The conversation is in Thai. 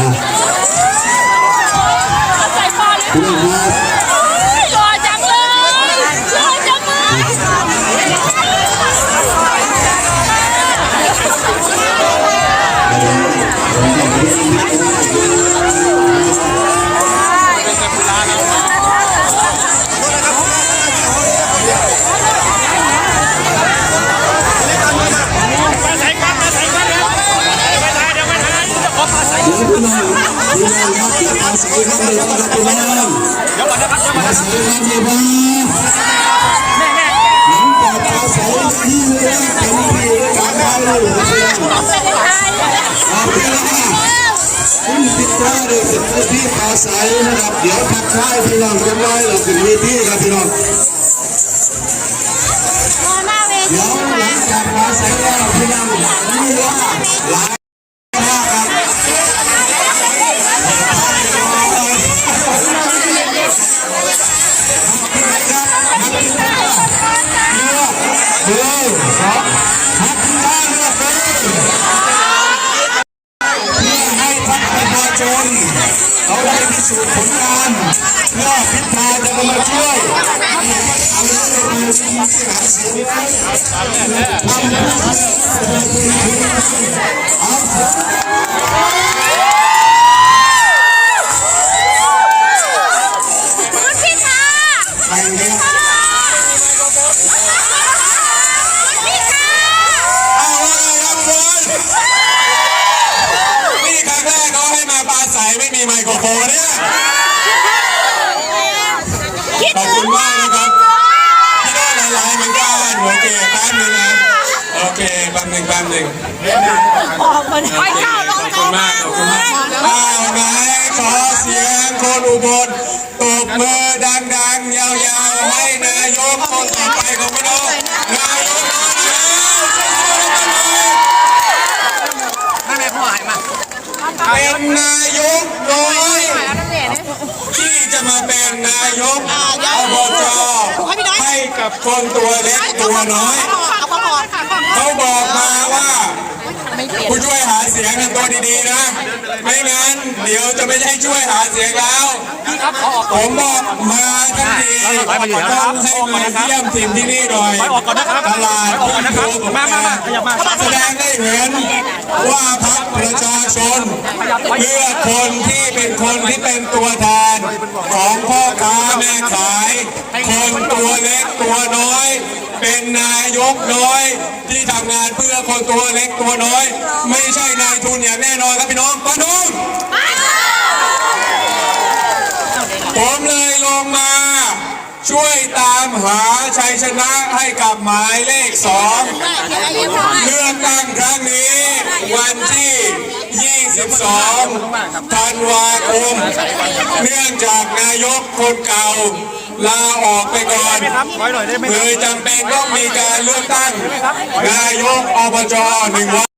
อ่ ดียวหลังจากอาศัยที่เรื่องเป็นที่การบ้านนะครับพี่น้องเป็นไทยเอาไปแม่คุณติดต่อเลยสิที่อาศัยนะครับเดี๋ยวทักทายพี่น้องกันไว้เราถึงเวทีครับพี่น้องเดี๋ยวหลังจากอาศัยแล้วพี่น้องนี่ว่าหลา ชน เขาได้พิสูจน์ผลงานเพื่อพิธาจะมาช่วยเอาเรื่องมาชี้หาเสียงทำเพื่อเอาเสียงคุณพี่คะไปเลย ไม่มีไมโครโฟนเนี่ยคิดขอบถึคุงณมากนะครับพี่ได้หลายๆเหมือนกันโอเคแป๊บนึงนะโอเคแป๊บนึงแป๊บนึงออกมาไปข้าวลขงอบใจคุณมามากกขอบเลคุณมากยอ้าวไหนขอเสียงคนอุบลตบมือดังๆ ยาวๆ ให้นายกคนต่อไปของพี่น้องนายกมาแล้วเป็นนายกน้อยที่จะมาเป็นนายกอบจให้กับคนตัวเล็กตัวน้อยเอาพอค่ะเขาบอกมาว่าผู้ช่วยหาเสียงทำตัวดีๆนะ ไม่งั้นเดี๋ยวจะไม่ให้ช่วยหาเสียงแล้ว ผมบอกมาทันทีต้องให้มาเยี่ยมทีมที่นี่หน่อยตลาดเพื่อนดูผมมาแสดงได้เห็นว่าพรรคประชาชน เลือกคนที่เป็นคนที่เป็นตัวแทน ของพ่อค้าแม่ขาย คนตัวเล็กตัวน้อย เป็นนายกน้อย ที่ทำงานเพื่อคนตัวเล็กตัวน้อย ไม่ใช่นายทุนอย่างแน่นอนครับพี่น้องปะนุ่มผมเลยลงมาช่วยตามหาชัยชนะให้กับหมายเลขสองเลือกตั้งครั้งนี้วันที่ 22ธันวาคมเนื่องจากนายกคนเก่าลาออกไปก่อนถอยหน่อยได้ไหมเลยจำเป็นต้องมีการเลือกตั้ง นายกอบจหนึ่งวัน